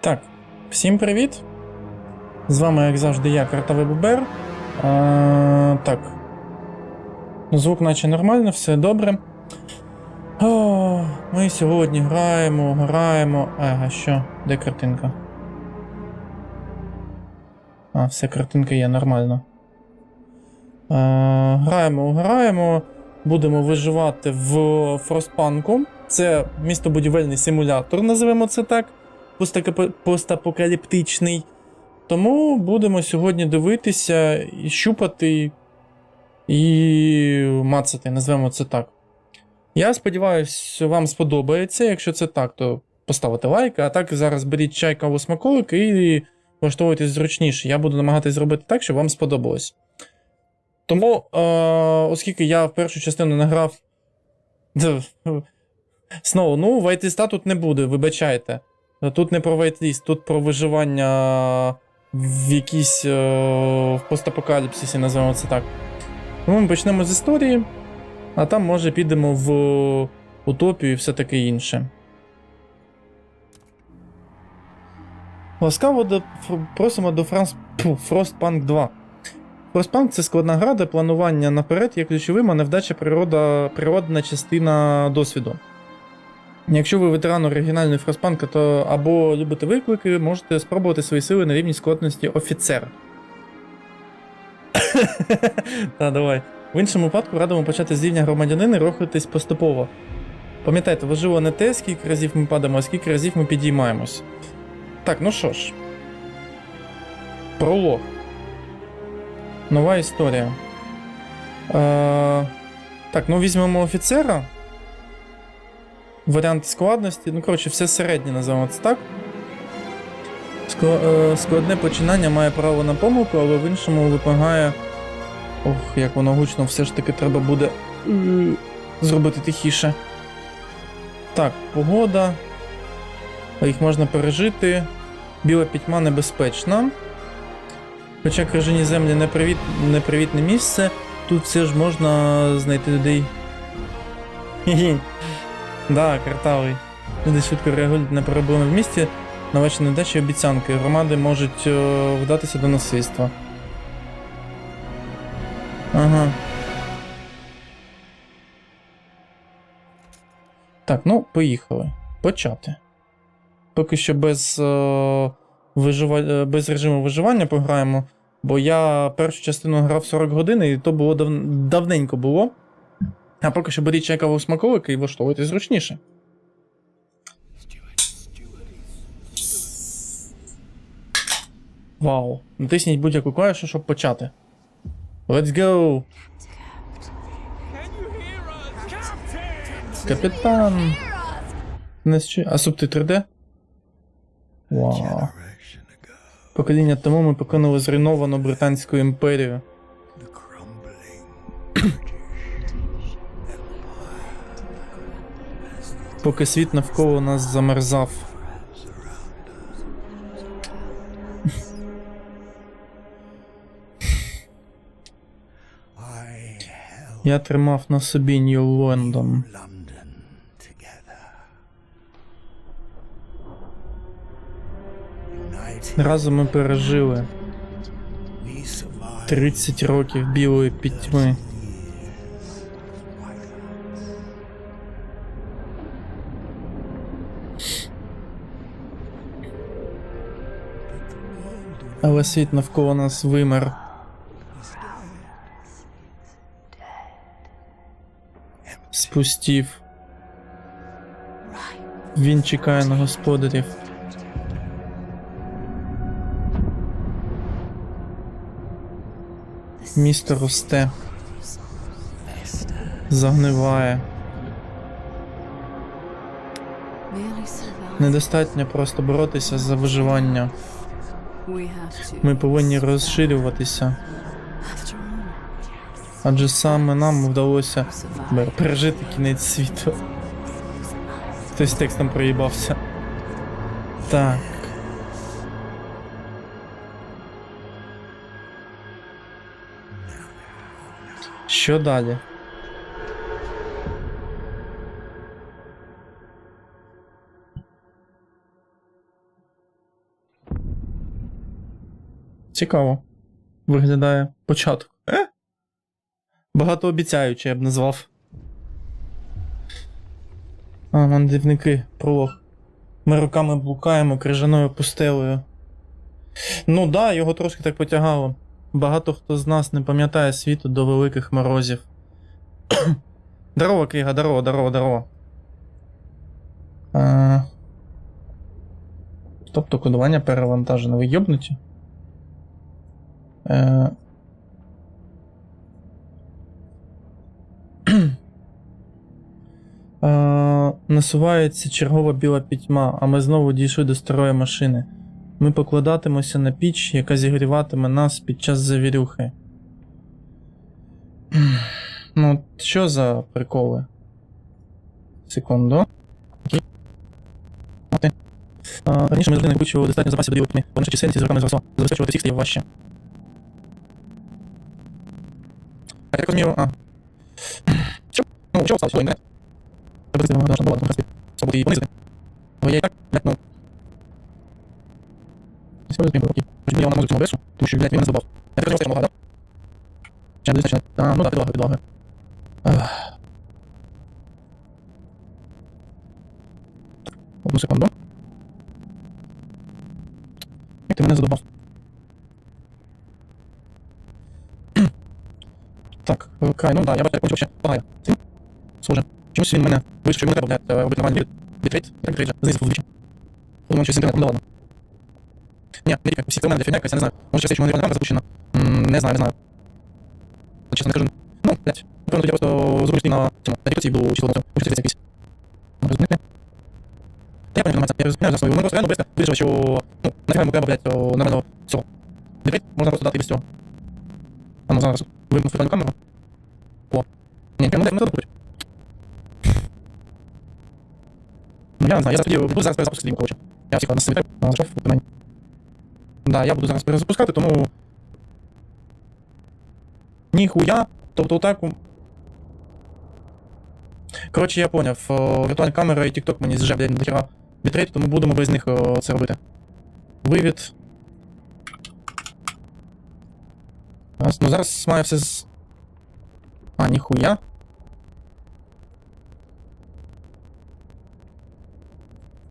Так, всім привіт. З вами, як завжди, я, Картавий Бубер. А, так. Звук наче нормально, все добре. О, ми сьогодні граємо, граємо. Ага, що? Де картинка? А, все, картинка є нормально. А, граємо, граємо. Будемо виживати в Фростпанку. Це містобудівельний симулятор, називаємо це так. Постапокаліптичний. Тому будемо сьогодні дивитися і щупати і мацати, назвемо це так. Я сподіваюся, вам сподобається. Якщо це так, то поставите лайк, а так зараз беріть чай, каву, смаколик і влаштовуйтесь зручніше. Я буду намагатись зробити так, щоб вам сподобалось. Тому, е, оскільки я в першу частину награв. Знову, ну, вайтліста тут не буде, вибачайте. Тут не про вайтліст, тут про виживання в якійсь е, в постапокаліпсисі, називаємо це так. Тому ми почнемо з історії, а там, може, підемо в утопію і все таке інше. Ласкаво до, просимо до Франс... Frostpunk 2. Frostpunk це складна гра, де планування наперед є ключовим, а невдача природа, природна частина досвіду. Якщо ви ветеран оригінальної Фростпанка, то або любите виклики, можете спробувати свої сили на рівні складності офіцер. Та, давай. В іншому випадку радимо почати з рівня громадянина рухатись поступово. Пам'ятайте, важливо не те, скільки разів ми падаємо, а скільки разів ми підіймаємось. Так, ну що ж. Пролог. Нова історія. Е, так, ну візьмемо офіцера. Варіант складності. Ну, коротше, все середнє називаємо це так. Е, Складне починання має право на помилку, але в іншому вимагає. Ох, як воно гучно, все ж таки треба буде зробити тихіше. Так, погода. Їх можна пережити. Біла пітьма небезпечна. Хоча крижані землі непривіт... непривітне місце, тут все ж можна знайти людей. Да, картавий. Люди швидко реагують на проблеми в місті, на ваші недачі обіцянки. Громади можуть е, вдатися до насильства. Ага. Так, ну, поїхали. Почати. Поки що без, е, вижива... е, без режиму виживання пограємо, бо я першу частину грав 40 годин, і то було дав... давненько було. А поки що беріть чайкового смаколика і влаштовуйте зручніше. Вау. Натисніть будь-яку клавішу, щоб почати. Let's go! Капітан! А субтитри де? Вау. Покоління тому ми покинули зруйновану Британську імперію. Поки світ навколо нас замерзав. Я тримав на собі Нью Лондон. Разом ми пережили we 30 років білої пітьми. Але світ навколо нас вимер. Спустів. Він чекає на господарів. Місто росте. Загниває. Недостатньо просто боротися за виживання. Ми повинні розширюватися, адже саме нам вдалося пережити кінець світу. Хтось текстом проїбався. Так. Що далі? Цікаво. Виглядає початок. Е? Багатообіцяюче, я б назвав. А, мандрівники, пролог. Ми роками блукаємо крижаною пустелею. Ну да, його трошки так потягало. Багато хто з нас не пам'ятає світу до великих морозів. Здорово, Кріга, здорово, здорово, здорово. А... Тобто кодування перевантажено. Ви йобнуті? Е... Е, Насувається чергова біла пітьма, а ми знову дійшли до старої машини. Ми покладатимося на піч, яка зігріватиме нас під час завірюхи. Ну, що за приколи? Секунду. А, раніше ми завжди накопичували достатньо запасів білої пітьми, бо наша чисельність з роками зросла. Забезпечувати всіх стає важче. А я так розумію, а. Що? Ну, чого сталося? Інтернет. Треба зробити, вона должна була, тому що спробувати її понизити. Але я і так, блядь, ну. Я сьогодні збігаю, окей. Почему я на музику обесу? Тому що, блядь, він не забав. Я так розумію, да? Чи не достатньо? А, ну так, підлога, підлога. Ах. Одну секунду. Як ти мене задобав? Так, край, ну да, я бачу, вообще погає. Цим? Схоже. Чомусь він мене вийшов, що йому не треба, е, робити нормальний. Бітрейт, так бітрейт же, знизив вдвічі. Подумав, що з інтернетом, ну ладно. Ні, не тільки, всі це в мене для фігня якась, я не знаю. Може, через те, що мене камера запущена. Не знаю, не знаю. Чесно не кажу. Ну, блядь, напевно, я просто зроблю зручний на цьому, на репетиції буду число на цьому. Може, це якийсь. Може, зникне. Та я пам'ятаю, я розумію за свою. Мене просто реально близько вирішив, що, ну, нафіга йому треба, блядь, нормального цього. Декрет можна просто дати і без цього. А ну, зараз вимкнув фронтальну камеру. О. Ні, прямо не треба круть. Ну, я не знаю, я тоді буду зараз перезапустити стрім, коротше. Я всіх ладно зайшов у мене. Да, я буду зараз перезапускати, тому. Ніхуя. Тобто так. Коротше, я поняв. Віртуальна камера і TikTok мені зже, блядь, дохера бітрейт, тому будемо без них о, це робити. Вивід. Ну зараз має все з. А, ніхуя.